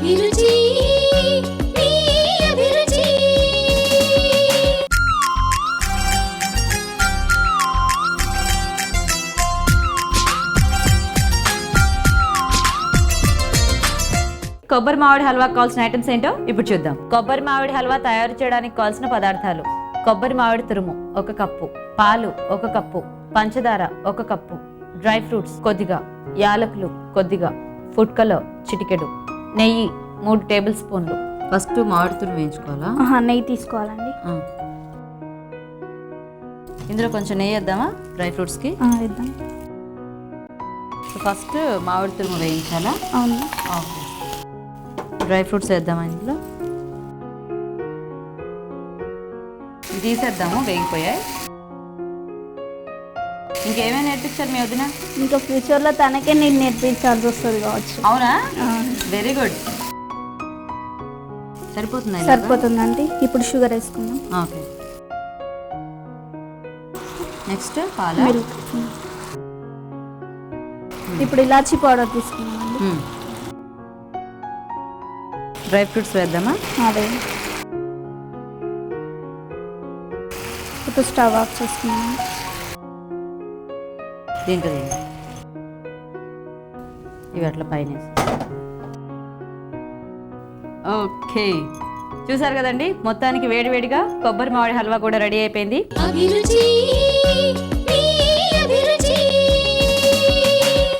అభిరుచి కొబ్బరి మామిడి హల్వా కావాల్సిన ఐటమ్స్ ఏంటో ఇప్పుడు చూద్దాం. కొబ్బరి మామిడి హల్వా తయారు చేయడానికి కావాల్సిన పదార్థాలు. కొబ్బరి మామిడి తురుము ఒక కప్పు. పాలు ఒక కప్పు. పంచదార ఒక కప్పు. డ్రై ఫ్రూట్స్ కొద్దిగా. యాలకులు కొద్దిగా. ఫుడ్ కలర్ చిటికెడు. నెయ్యి మూడు టేబుల్ స్పూన్లు. ఫస్ట్ మామిడి తురుము వేయించుకోవాలా నెయ్యి తీసుకోవాలండి. ఇందులో కొంచెం నెయ్యి వేద్దామా? డ్రై ఫ్రూట్స్కి? ఆ, ఇద్దాం ఫస్ట్ మామిడి తురుము వేయించాలా? అవును. డ్రై ఫ్రూట్స్ వేద్దామా ఇందులో? తీసేద్దాము వేగిపోయాయి. ఇంకేమైనా నేర్పించారు మీ వదిన? ఇంకా ఫ్యూచర్లో తనకే నేను నేర్పించాల్సి వస్తుంది కావచ్చు. అవునా? వెరీ గుడ్ సరిపోతుంది సరిపోతుందండి ఇప్పుడు షుగర్ వేసుకుందాం. ఓకే. నెక్స్ట్ పాల? మిల్క్. ఇప్పుడు ఇలాచీ పౌడర్ తీసుకున్నామండి డ్రై ఫ్రూట్స్ వేద్దామా? అదే. ఇప్పుడు స్టవ్ ఆఫ్ చేసుకున్నాం దీంట్లో వేయండి. ఇవి అట్లా పైన. ఓకే చూసారు కదండి మొత్తానికి వేడివేడిగా కొబ్బరి మామిడి హల్వా కూడా రెడీ అయిపోయింది